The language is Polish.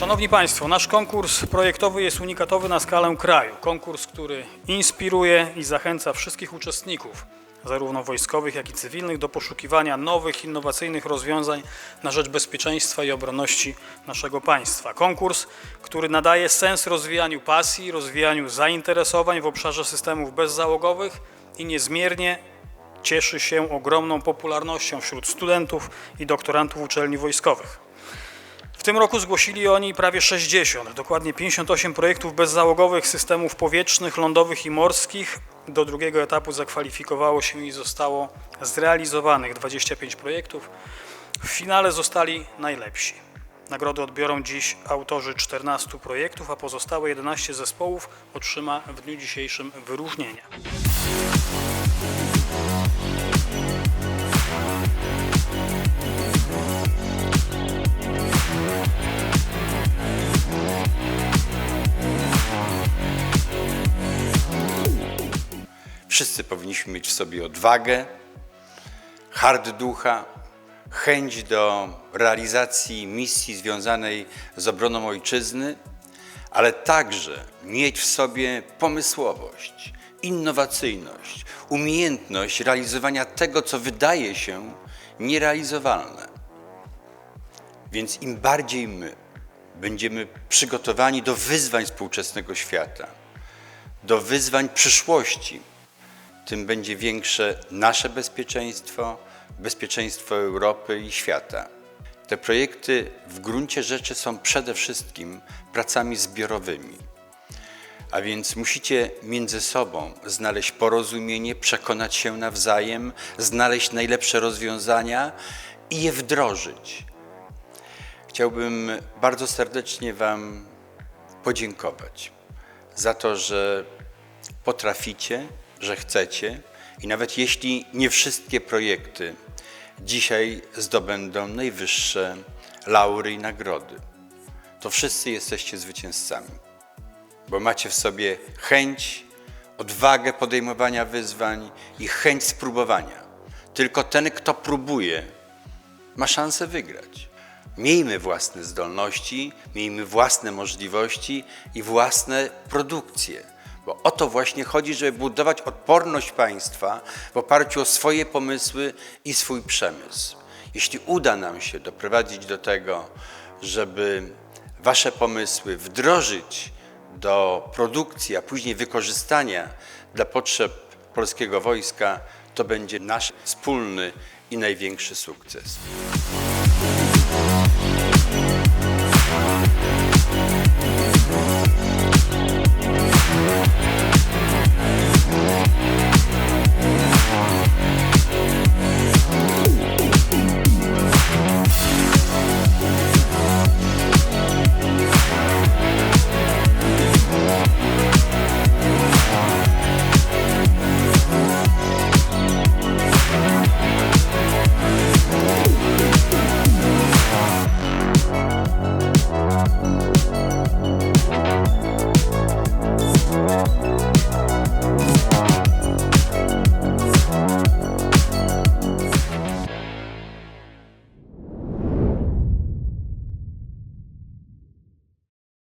Szanowni Państwo, nasz konkurs projektowy jest unikatowy na skalę kraju. Konkurs, który inspiruje i zachęca wszystkich uczestników, zarówno wojskowych, jak i cywilnych, do poszukiwania nowych, innowacyjnych rozwiązań na rzecz bezpieczeństwa i obronności naszego państwa. Konkurs, który nadaje sens rozwijaniu pasji, rozwijaniu zainteresowań w obszarze systemów bezzałogowych i niezmiernie cieszy się ogromną popularnością wśród studentów i doktorantów uczelni wojskowych. W tym roku zgłosili oni prawie 60, dokładnie 58 projektów bezzałogowych systemów powietrznych, lądowych i morskich. Do drugiego etapu zakwalifikowało się i zostało zrealizowanych 25 projektów. W finale zostali najlepsi. Nagrody odbiorą dziś autorzy 14 projektów, a pozostałe 11 zespołów otrzyma w dniu dzisiejszym wyróżnienia. Wszyscy powinniśmy mieć w sobie odwagę, hard ducha, chęć do realizacji misji związanej z obroną ojczyzny, ale także mieć w sobie pomysłowość, innowacyjność, umiejętność realizowania tego, co wydaje się nierealizowalne. Więc im bardziej my będziemy przygotowani do wyzwań współczesnego świata, do wyzwań przyszłości, tym będzie większe nasze bezpieczeństwo, bezpieczeństwo Europy i świata. Te projekty w gruncie rzeczy są przede wszystkim pracami zbiorowymi. A więc musicie między sobą znaleźć porozumienie, przekonać się nawzajem, znaleźć najlepsze rozwiązania i je wdrożyć. Chciałbym bardzo serdecznie Wam podziękować za to, że potraficie, że chcecie i nawet jeśli nie wszystkie projekty dzisiaj zdobędą najwyższe laury i nagrody, to wszyscy jesteście zwycięzcami, bo macie w sobie chęć, odwagę podejmowania wyzwań i chęć spróbowania. Tylko ten, kto próbuje, ma szansę wygrać. Miejmy własne zdolności, miejmy własne możliwości i własne produkcje. Bo o to właśnie chodzi, żeby budować odporność państwa w oparciu o swoje pomysły i swój przemysł. Jeśli uda nam się doprowadzić do tego, żeby Wasze pomysły wdrożyć do produkcji, a później wykorzystania dla potrzeb polskiego wojska, to będzie nasz wspólny i największy sukces.